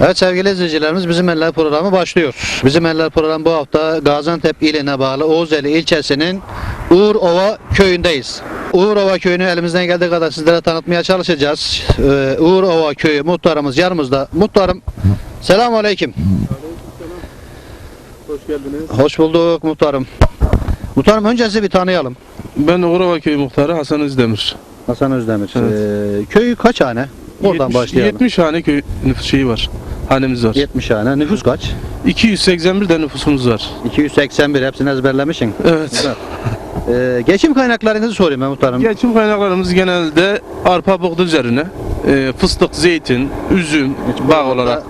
Evet sevgili izleyicilerimiz Bizim Eller programı başlıyor. Bizim Eller programı bu hafta Gaziantep iline bağlı Oğuzeli ilçesinin Uğurova köyündeyiz. Uğurova köyünü elimizden geldiği kadar sizlere tanıtmaya çalışacağız. Ee, Uğurova köyü muhtarımız yanımızda. Muhtarım selamun aleyküm. Hoş geldiniz. Hoş bulduk muhtarım. Muhtarım önce sizi bir tanıyalım. Ben Uğurova Köyü Muhtarı Hasan Özdemir. Hasan Özdemir. Evet. Ee, köyü kaç hane? Oradan 70, başlayalım. 70 hane köy nüfus şeyi var. Hanemiz var. 70 hane. Nüfus kaç? 281 de nüfusumuz var. 281. Hepsini ezberlemişsin. Evet. Ee, geçim kaynaklarınızı sorayım ben muhtarım. Geçim kaynaklarımız genelde arpa buğday üzerine. e, fıstık, zeytin, üzüm, bağ olarak.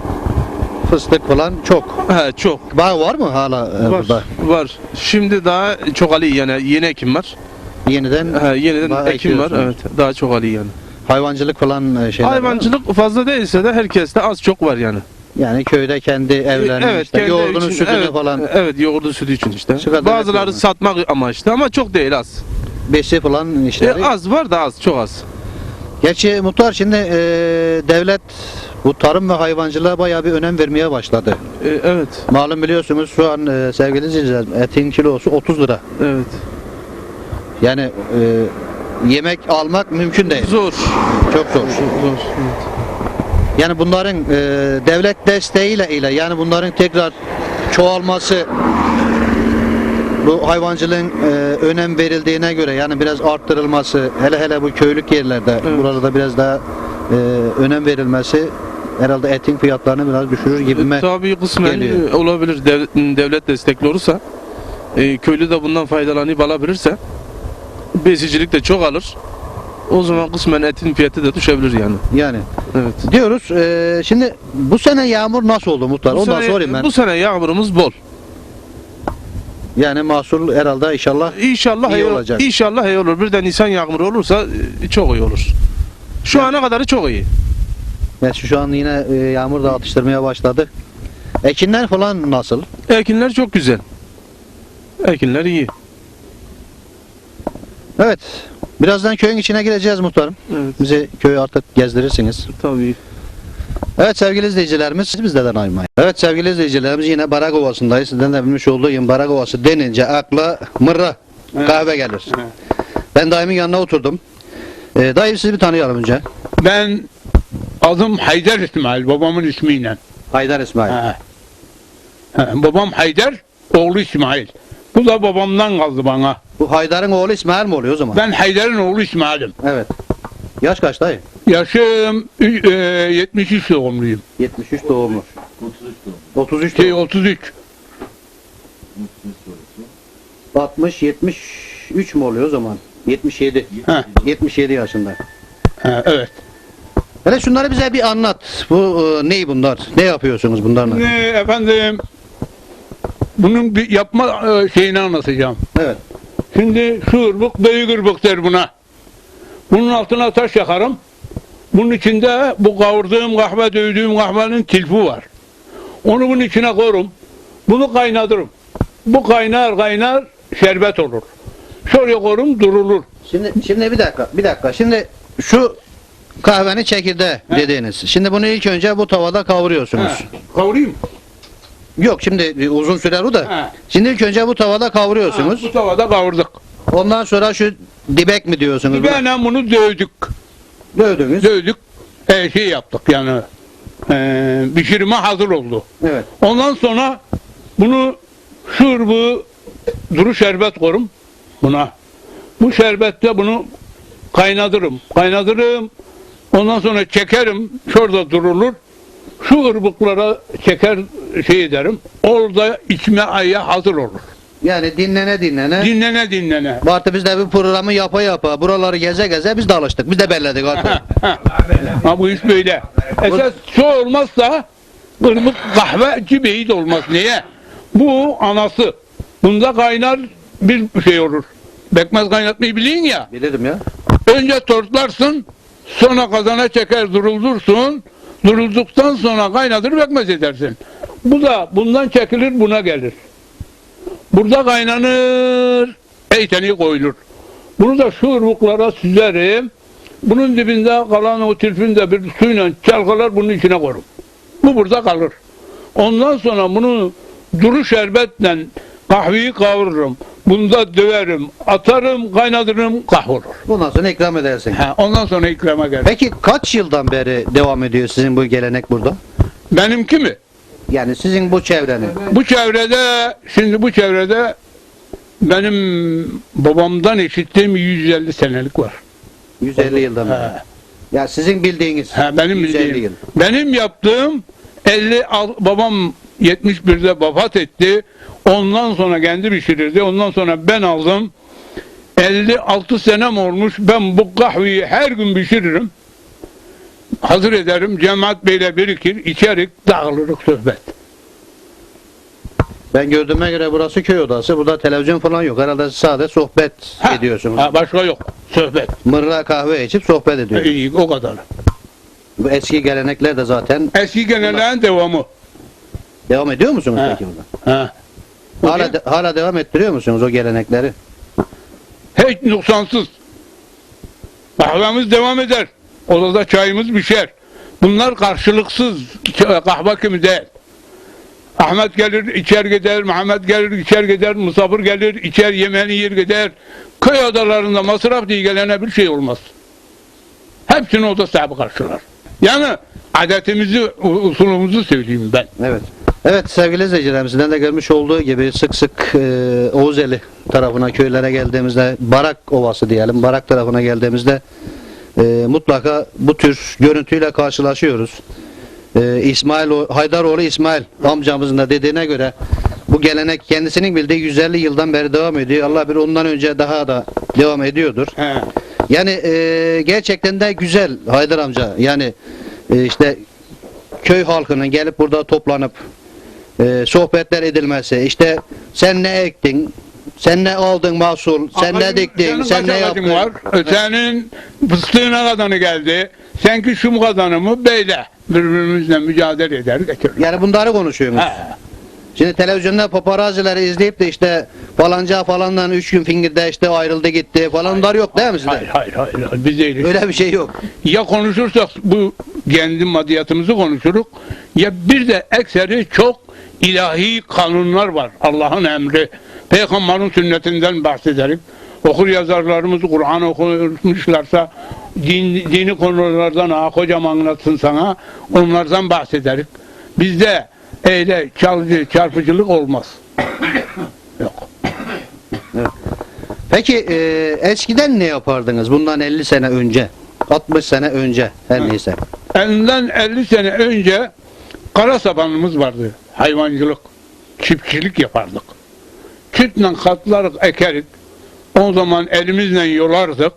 Fıstık falan çok. He, çok. Bağ var mı hala e, Var. burada? Var. Şimdi daha çok ali yani yeni ekim var. Yeniden He, yeniden Bağ ekim var. ekiyorsunuz. Evet. Daha çok ali yani. Hayvancılık falan e, şeyler? Hayvancılık fazla değilse de herkeste az çok var yani. Yani köyde kendi evlerini evet, işte kendi yoğurdunu için, sütünü evet, falan Evet, yoğurdu sütü için işte. Şu kadar Bazıları yapıyorum. satmak amaçlı ama çok değil az. besi falan E, işleri. az var da az, çok az. Gerçi muhtar şimdi e, devlet bu tarım ve hayvancılığa bayağı bir önem vermeye başladı. E, evet, Malum biliyorsunuz şu an e, sevgili izleyiciler etin kilosu 30 lira. evet. Yani e, yemek almak mümkün değil. Zor. Çok zor. Zor. Evet. Yani bunların e, devlet desteğiyle ile yani bunların tekrar çoğalması bu hayvancılığın e, önem verildiğine göre yani biraz arttırılması hele hele bu köylük yerlerde Evet. buralarda biraz daha e, önem verilmesi herhalde etin fiyatlarını biraz düşürür gibime E, tabii kısmen geliyor. e, olabilir. Devlet, devlet destekli olursa, e, köylü de bundan faydalanıp alabilirse, besicilik de çok alır. O zaman kısmen etin fiyatı da düşebilir yani. yani Evet. diyoruz e, şimdi bu sene yağmur nasıl oldu muhtar Bu ondan sene- sorayım ben Bu sene yağmurumuz bol. yani mahsul herhalde inşallah İnşallah İyi iyi olacak. İnşallah iyi olur. Bir de Nisan yağmuru olursa e, çok iyi olur. Şu ana kadarı çok iyi. Gerçi şu an yine e, yağmur da atıştırmaya başladı ekinler falan nasıl Ekinler çok güzel. Ekinler iyi. Evet. Birazdan köyün içine gireceğiz muhtarım. Evet. Bizi köyü artık gezdirirsiniz. Tabii. Evet sevgili izleyicilerimiz bizden ayırmayın. Evet sevgili izleyicilerimiz yine Barak Ovası'ndayız. Sizden de bilmiş olduğu gibi Barak Ovası denince akla mırra kahve gelir. Ben dayımın yanına oturdum. Ee, dayı sizi bir tanıyalım önce. Ben adım Haydar İsmail, babamın ismiyle. Haydar İsmail. Ha. Ha, Babam Haydar, oğlu İsmail. Bu da babamdan kaldı bana. Bu Haydar'ın oğlu İsmail mi oluyor o zaman? Ben Haydar'ın oğlu İsmail'im. Evet. Yaş kaç dayı? Yaşım e, 73 doğumluyum. 73 doğumlu. 33 Şey doğumlu. 33. 60 73 mü oluyor o zaman? 77. Ha. 77 yaşında. Ha, evet. Hele şunları bize bir anlat. Bu e, ney bunlar? Ne yapıyorsunuz bunlarla? Şimdi efendim bunun bir yapma e, şeyini anlatacağım. Evet. Şimdi şu ırbık büyük ırbık der buna. Bunun altına taş yakarım. Bunun içinde bu kavurduğum kahve, dövdüğüm kahvenin tilfi var. Onu bunun içine koyarım. Bunu kaynatırım. Bu kaynar kaynar şerbet olur. Şöyle koyarım durulur. Şimdi şimdi bir dakika, bir dakika. Şimdi şu kahvenin çekirdeği dediğiniz. Şimdi bunu ilk önce bu tavada kavuruyorsunuz. Ha, Kavurayım. Yok şimdi bir uzun sürer o da. Ha. Şimdi ilk önce bu tavada Ha, kavuruyorsunuz. bu tavada kavurduk. Ondan sonra şu dibek mi diyorsunuz? Ben bunu dövdük. Dövdünüz. Dövdük. E, şey yaptık yani. E, pişirime hazır oldu. Evet. Ondan sonra bunu şurbu duru şerbet korum buna. Bu şerbette bunu kaynatırım. Kaynatırım. Ondan sonra çekerim. Şurada durulur. Şu ırbıklara çeker şey ederim. Orada içme aya hazır olur. Yani dinlene dinlene. Dinlene dinlene. Bu artık biz de bu programı yapa yapa buraları geze geze biz de alıştık. Biz de belledik artık. ha bu iş böyle. Esas şu olmazsa ırmık kahve cibeyi de olmaz. Niye? Bu anası. Bunda kaynar bir şey olur. Bekmez kaynatmayı bilin ya. Bilirim ya. Önce tortlarsın, sonra kazana çeker duruldursun. Durulduktan sonra kaynatır bekmez edersin. Bu da bundan çekilir buna gelir. Burada kaynanır, eyteni koyulur. Bunu da şu ırmaklara süzerim. Bunun dibinde kalan o tilfin de bir suyla çalkalar bunun içine koyarım. Bu burada kalır. Ondan sonra bunu duru şerbetle kahveyi kavururum. Bunda döverim, atarım, kaynatırım, kahrolur. Bundan sonra ikram edersin. Ha, ondan sonra ikrama gelir. Peki kaç yıldan beri devam ediyor sizin bu gelenek burada? Benimki mi? Yani sizin bu çevrenin. Bu çevrede, şimdi bu çevrede benim babamdan işittiğim 150 senelik var. 150 yıldan beri. Ha, Ya sizin bildiğiniz. ha, benim 150 bildiğim. yıl. Benim yaptığım 50 al- babam 71'de vefat etti. Ondan sonra kendi pişirirdi. Ondan sonra ben aldım. 56 senem olmuş. Ben bu kahveyi her gün pişiririm. Hazır ederim. Cemaat beyle birikir, içerik, dağılırık sohbet. Ben gördüğüme göre burası köy odası. Burada televizyon falan yok. Herhalde sadece sohbet Ha, ediyorsunuz. ha, başka yok. Sohbet. Mırra kahve içip sohbet ediyorsunuz. İyi, o kadar. Bu eski gelenekler de zaten Eski genellerin devamı. devam ediyor musunuz Ha. peki burada? Ha. Hala, de- hala devam ettiriyor musunuz o gelenekleri? Hiç noksansız. Kahvemiz devam eder. Odada çayımız pişer. Bunlar karşılıksız. Kahve kimi değil. Ahmet gelir içer gider, Mehmet gelir içer gider, Musafir gelir içer yemeğini yer gider. Köy odalarında masraf diye gelene bir şey olmaz. Hepsini oda sahibi karşılar. Yani adetimizi, usulümüzü söyleyeyim ben. Evet. Evet sevgili izleyicilerim sizden de görmüş olduğu gibi sık sık e, Oğuzeli tarafına köylere geldiğimizde Barak Ovası diyelim Barak tarafına geldiğimizde e, mutlaka bu tür görüntüyle karşılaşıyoruz. E, İsmail Haydaroğlu İsmail amcamızın da dediğine göre bu gelenek kendisinin bildiği 150 yıldan beri devam ediyor. Allah bir ondan önce daha da devam ediyordur. He. Yani e, gerçekten de güzel Haydar amca. Yani e, işte köy halkının gelip burada toplanıp e, sohbetler edilmesi. İşte sen ne ektin? Sen ne aldın mahsul? Sen ne Ağacın- diktin? senin Sen ne yaptın? Var. Senin fıstığına kadanı geldi. Senki şu kadanı mı? Böyle. Birbirimizle mücadele eder geçirir. Yani bunları konuşuyoruz. Ha. Şimdi televizyonda paparazileri izleyip de işte falanca falandan üç gün fingirde işte ayrıldı gitti falan bunlar yok değil mi sizde? Hayır, hayır, hayır, hayır. Biz değiliz. Öyle bir şey yok. Ya konuşursak bu kendi maddiyatımızı konuşuruk. Ya bir de ekseri çok ilahi kanunlar var. Allah'ın emri. Peygamberin sünnetinden bahsederek. Okur yazarlarımız Kur'an okumuşlarsa din, dini konulardan ha hocam anlatsın sana. Onlardan bahsederek. Bizde öyle çarpıcılık olmaz. Yok. Peki e, eskiden ne yapardınız bundan 50 sene önce? 60 sene önce her neyse. Elinden 50 sene önce kara sabanımız vardı. Hayvancılık, çiftçilik yapardık. Çitle katlarık, ekerik. O zaman elimizle yolardık.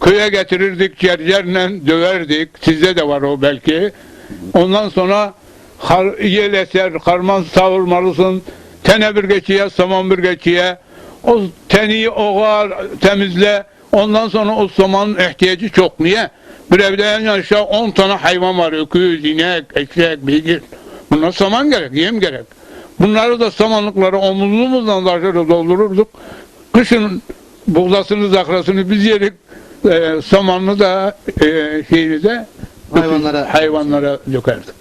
Köye getirirdik, cercerle döverdik. Sizde de var o belki. Ondan sonra har, yel eser, karman savurmalısın. Tene bir geçiye, saman bir geçiye. O teni oğar, temizle. Ondan sonra o samanın ihtiyacı çok. Niye? Bir evde en aşağı 10 tane hayvan var. Öküz, inek, eşek, beygir. Bunlar saman gerek, yem gerek. Bunları da samanlıkları omuzumuzdan taşırı doldururduk. Kışın buğdasını, zakrasını biz yerik. E, samanını da e, şeyini de Hayvanlara- hayvanlara dökerdik.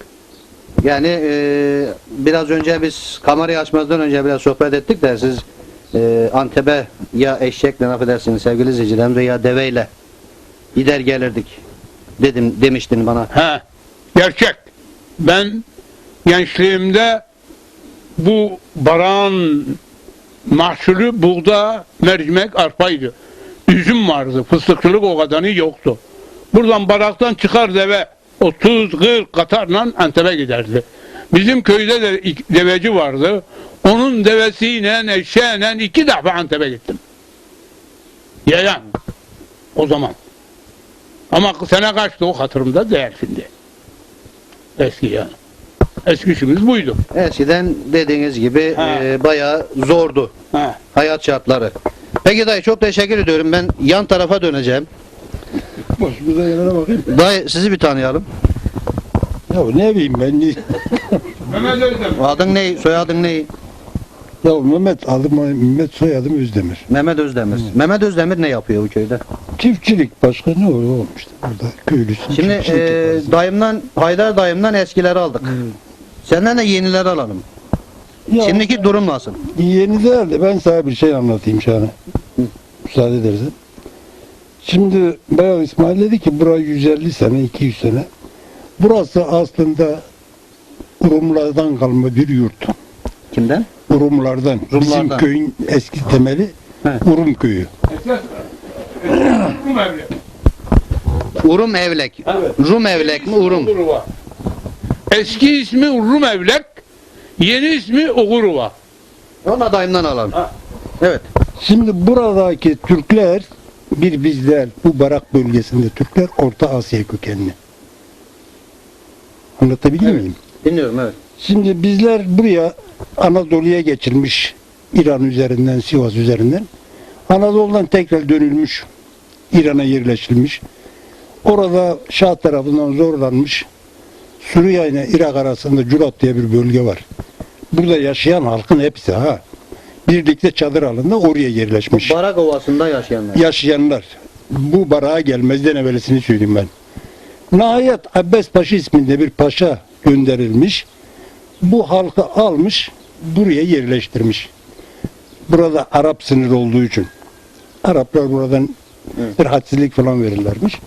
Yani e, biraz önce biz kamerayı açmadan önce biraz sohbet ettik de siz e, Antep'e ya eşekle affedersiniz sevgili izleyicilerim veya deveyle gider gelirdik dedim demiştin bana. He, gerçek. Ben gençliğimde bu baran mahsulü buğda, mercimek, arpaydı. Üzüm vardı. Fıstıkçılık o kadarı yoktu. Buradan baraktan çıkar deve 30-40 katarla Antep'e giderdi. Bizim köyde de deveci vardı. Onun devesiyle, eşeğiyle iki defa Antep'e gittim. Yayan. O zaman. Ama sene kaçtı o hatırımda değil şimdi. Eski yani. Eski işimiz buydu. Eskiden dediğiniz gibi Ha. e, bayağı zordu Ha. hayat şartları. Peki dayı çok teşekkür ediyorum. Ben yan tarafa döneceğim. Başımıza gelene bakayım. Dayı sizi bir tanıyalım. Ya ne bileyim ben. ne- Mehmet Özdemir. Adın ne? Soyadın ne? Ya Mehmet adım Mehmet soyadım Özdemir. Mehmet Özdemir. Mehmet Özdemir ne yapıyor bu köyde? Çiftçilik başka ne olur olmuştu burada köylüsün. Şimdi çiftçilik e, dayımdan, Haydar dayımdan eskileri aldık. Senden de yenileri alalım. Ya, Şimdiki durum nasıl? yeni değil de ben sana bir şey anlatayım şahane. Müsaade edersen. Şimdi Bayağı İsmail dedi ki bura 150 sene 200 sene. Burası aslında Rumlardan kalma bir yurt. Kimden? Rumlardan. Bizim Rumlardan. köyün eski temeli He. Urum köyü. Urum Evlek. Rum Evlek mi Urum? Eski ismi Rum Evlek, yeni ismi Uğuruva. Onu da dayımdan alalım. Ha. Evet. Şimdi buradaki Türkler bir bizler bu barak bölgesinde Türkler Orta Asya kökenli. Anlatabiliyor Evet. muyum? Dinliyorum evet. Şimdi bizler buraya Anadolu'ya geçilmiş İran üzerinden, Sivas üzerinden. Anadolu'dan tekrar dönülmüş. İran'a yerleştirilmiş. Orada Şah tarafından zorlanmış. Suriye ile Irak arasında Culat diye bir bölge var. Burada yaşayan halkın hepsi ha. Birlikte çadır alında oraya yerleşmiş. Barak Ovası'nda yaşayanlar. Yaşayanlar. Bu barağa gelmezden evvelisini söyleyeyim ben. Nihayet Abbas Paşa isminde bir paşa gönderilmiş. Bu halkı almış, buraya yerleştirmiş. Burada Arap sınırı olduğu için. Araplar buradan Evet. bir hadsizlik falan verirlermiş.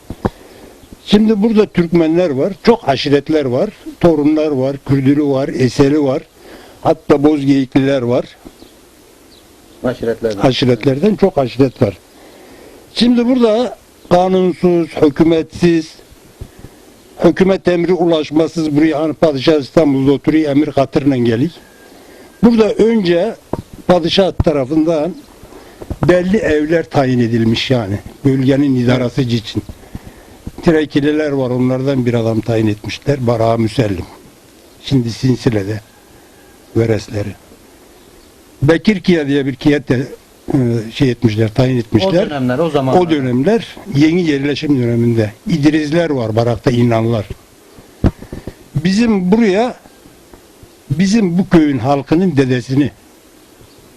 Şimdi burada Türkmenler var, çok aşiretler var, torunlar var, Kürdülü var, Eseli var, hatta Bozgeyikliler var Aşiretlerden. aşiretlerden çok aşiret var. Şimdi burada kanunsuz, hükümetsiz, hükümet emri ulaşmasız buraya hani padişah İstanbul'da oturuyor emir katırla geliyor. Burada önce padişah tarafından belli evler tayin edilmiş yani bölgenin idarası için. Tirekililer var onlardan bir adam tayin etmişler. Barağa Müsellim. Şimdi Sinsile'de veresleri. Bekirkiye diye bir kiyet de e, şey etmişler, tayin O etmişler. dönemler, o zamanlar. O dönemler yeni yerleşim döneminde. İdrizler var barakta inanlar. Bizim buraya bizim bu köyün halkının dedesini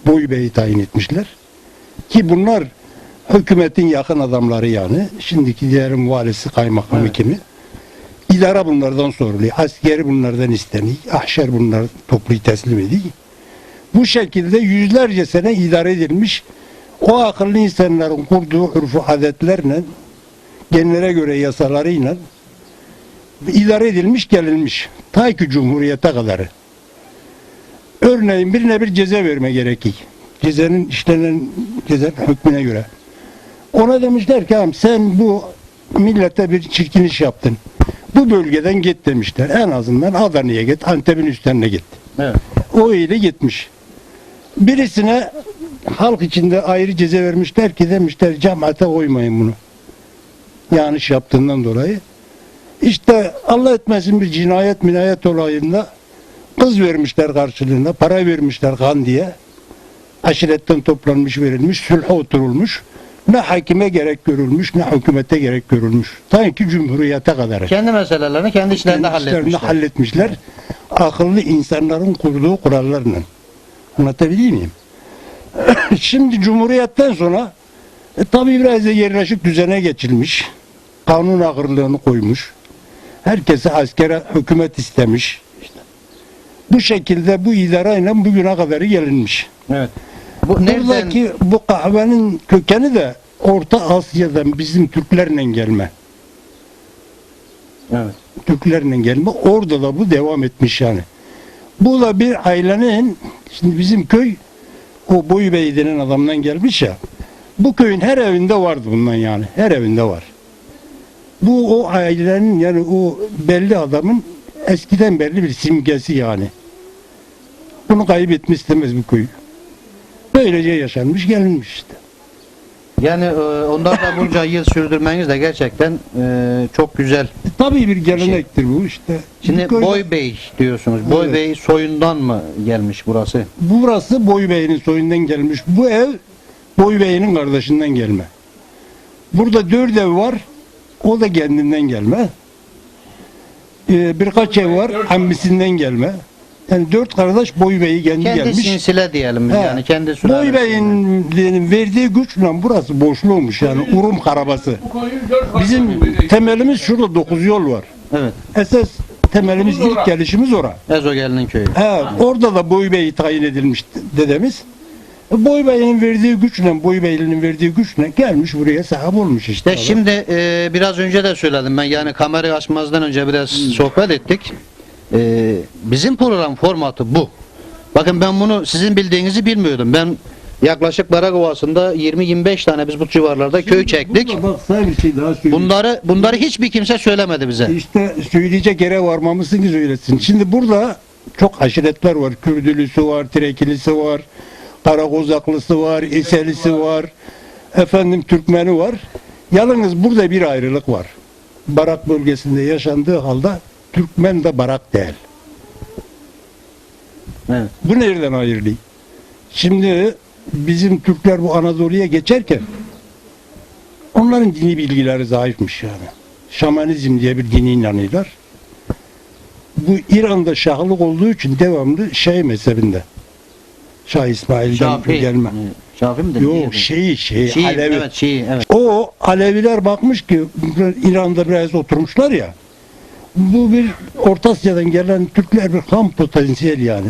Boy Bey'i tayin etmişler. Ki bunlar hükümetin yakın adamları yani. Şimdiki diğerin valisi, kaymakamı Evet. kimi. İdara bunlardan soruluyor. Askeri bunlardan isteniyor. Ahşer bunlar topluyu teslim ediyor. Bu şekilde yüzlerce sene idare edilmiş. O akıllı insanların kurduğu urfu adetlerle, genlere göre yasalarıyla idare edilmiş gelinmiş. Ta ki Cumhuriyete kadarı. Örneğin birine bir ceza verme gerekir. Cezenin işlenen ceza hükmüne göre. Ona demişler ki "Ağam sen bu millete bir çirkin iş yaptın. Bu bölgeden git demişler. En azından Adana'ya git, Antep'in üstlerine git. Evet. O öyle gitmiş. Birisine halk içinde ayrı ceza vermişler ki demişler cemaate koymayın bunu. Yanlış yaptığından dolayı. İşte Allah etmesin bir cinayet minayet olayında kız vermişler karşılığında, para vermişler kan diye. Aşiretten toplanmış verilmiş, sülha oturulmuş. Ne hakime gerek görülmüş, ne hükümete gerek görülmüş. Sanki cumhuriyete kadar. Kendi meselelerini kendi içlerinde Kendi halletmişler. halletmişler. Akıllı insanların kurduğu kurallarla. Anlatabiliyor muyum? Şimdi Cumhuriyet'ten sonra e, tabii biraz da yerleşik düzene geçilmiş. Kanun ağırlığını koymuş. Herkese askere hükümet istemiş. İşte. Bu şekilde bu idareyle bugüne kadar gelinmiş. Evet. Bu nereden? Buradaki bu kahvenin kökeni de Orta Asya'dan bizim Türklerle gelme. Evet. Türklerle gelme. Orada da bu devam etmiş yani. Bu da bir ailenin şimdi bizim köy o Boyu Bey denen adamdan gelmiş ya. Bu köyün her evinde vardı bundan yani. Her evinde var. Bu o ailenin yani o belli adamın eskiden belli bir simgesi yani. Bunu kaybetmek istemez bu köy. Böylece yaşanmış gelinmiş işte. Yani e, onlar da bunca yıl sürdürmeniz de gerçekten e, çok güzel. E, tabii bir gelenektir bu işte. Şimdi köy- Boy Bey diyorsunuz. Boy Evet. Bey soyundan mı gelmiş burası? Burası Boy Bey'in soyundan gelmiş. Bu ev Boy Bey'in kardeşinden gelme. Burada dört ev var. O da kendinden gelme. Ee, birkaç ev var. Ammisinden gelme. Yani dört kardeş Boy Bey'i kendi, Kendi gelmiş. sinsile diyelim He. yani kendi Boy. Bey'in verdiği güçle burası boşluğumuş yani Urum karabası. Bizim temelimiz şurada dokuz yol var. Evet. Esas temelimiz ilk gelişimiz ora. Ezogel'in köyü. He, orada da Boy Bey tayin edilmiş dedemiz. Boy Bey'in verdiği güçle, Boy Bey'in verdiği güçle gelmiş buraya sahip olmuş işte. İşte şimdi e, biraz önce de söyledim ben yani kamerayı açmazdan önce biraz sohbet ettik. E, bizim program formatı bu. Bakın ben bunu sizin bildiğinizi bilmiyordum. Ben yaklaşık Barak Ovası'nda 20-25 tane biz bu civarlarda köy çektik. Bak bir şey daha söyleyeyim. Bunları bunları hiçbir kimse söylemedi bize. İşte söyleyecek yere varmamışsın ki söylesin. Şimdi burada çok aşiretler var. Kürdülüsü var, Trekilisi var, Karakozaklısı var, İselisi var, efendim Türkmeni var. Yalnız burada bir ayrılık var. Barak bölgesinde yaşandığı halde Türkmen de Barak değil. Evet. Bu nereden ayrılıyor? Şimdi bizim Türkler bu Anadolu'ya geçerken onların dini bilgileri zayıfmış yani. Şamanizm diye bir dine inanıyorlar. Bu İran'da şahlık olduğu için devamlı şey mezhebinde. Şah İsmail'den Şafii. gelme. Şafii mi dedi? Yok Şii, Şii, Şii, Alevi. evet Şii, evet. O Aleviler bakmış ki İran'da biraz oturmuşlar ya. Bu bir Orta Asya'dan gelen Türkler bir ham potansiyel yani.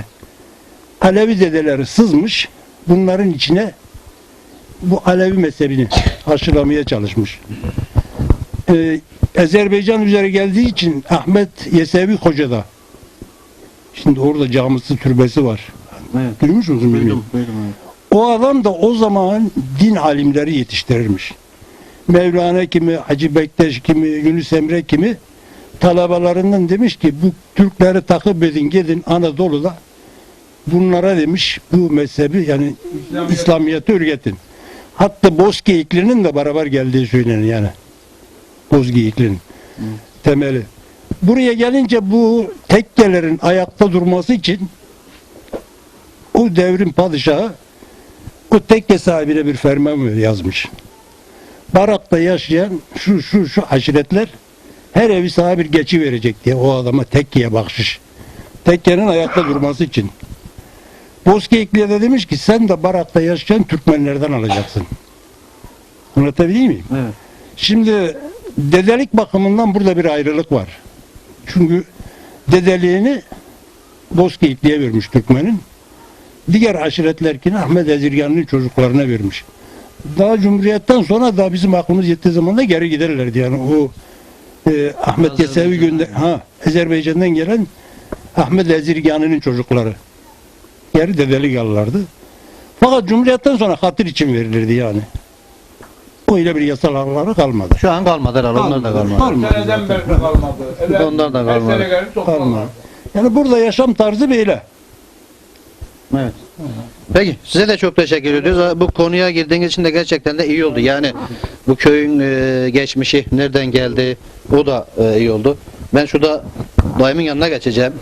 Alevi dedeleri sızmış. Bunların içine bu Alevi mezhebini aşılamaya çalışmış. Ee, Azerbaycan üzeri geldiği için Ahmet Yesevi Hoca'da. Şimdi orada camisi türbesi var. Evet. Duymuş musun bilmiyorum. Duydum, duydum. evet. O adam da o zaman din alimleri yetiştirirmiş. Mevlana kimi, Hacı Bektaş kimi, Yunus Emre kimi talabalarından demiş ki bu Türkleri takip edin gidin Anadolu'da bunlara demiş bu mezhebi yani İslamiyet'i öğretin. Hatta Bozkeyikli'nin de beraber geldiği söyleniyor yani. Bozkeyikli'nin temeli. Buraya gelince bu tekkelerin ayakta durması için o devrin padişahı o tekke sahibine bir ferman yazmış. Barakta yaşayan şu şu şu aşiretler her evi sahibi bir geçi verecek diye o adama tekkeye bakşış. Tekkenin ayakta durması için. Bozkeyikli'ye de demiş ki sen de Barak'ta yaşayan Türkmenlerden alacaksın. Anlatabileyim miyim? Evet. Şimdi dedelik bakımından burada bir ayrılık var. Çünkü dedeliğini Bozkeyikli'ye vermiş Türkmen'in. Diğer aşiretlerkini Ahmet Ezirgan'ın çocuklarına vermiş. Daha Cumhuriyet'ten sonra da bizim aklımız yettiği zaman da geri giderlerdi yani o e, Ahmet Yesevi gönder ha Azerbaycan'dan gelen Ahmet Ezirgan'ın çocukları. Geri dedelik alırlardı. Fakat Cumhuriyet'ten sonra hatır için verilirdi yani. Öyle bir yasal hakları kalmadı. Şu an kalmadı herhalde onlar da kalmadı. Kalmadı. Seneden beri kalmadı. Evet. Onlar da Her kalmadı. Kalmadı. Yani burada yaşam tarzı böyle. Evet. Peki size de çok teşekkür ediyoruz. Bu konuya girdiğiniz için de gerçekten de iyi oldu. Yani bu köyün e, geçmişi nereden geldi o da e, iyi oldu. Ben şurada dayımın yanına geçeceğim.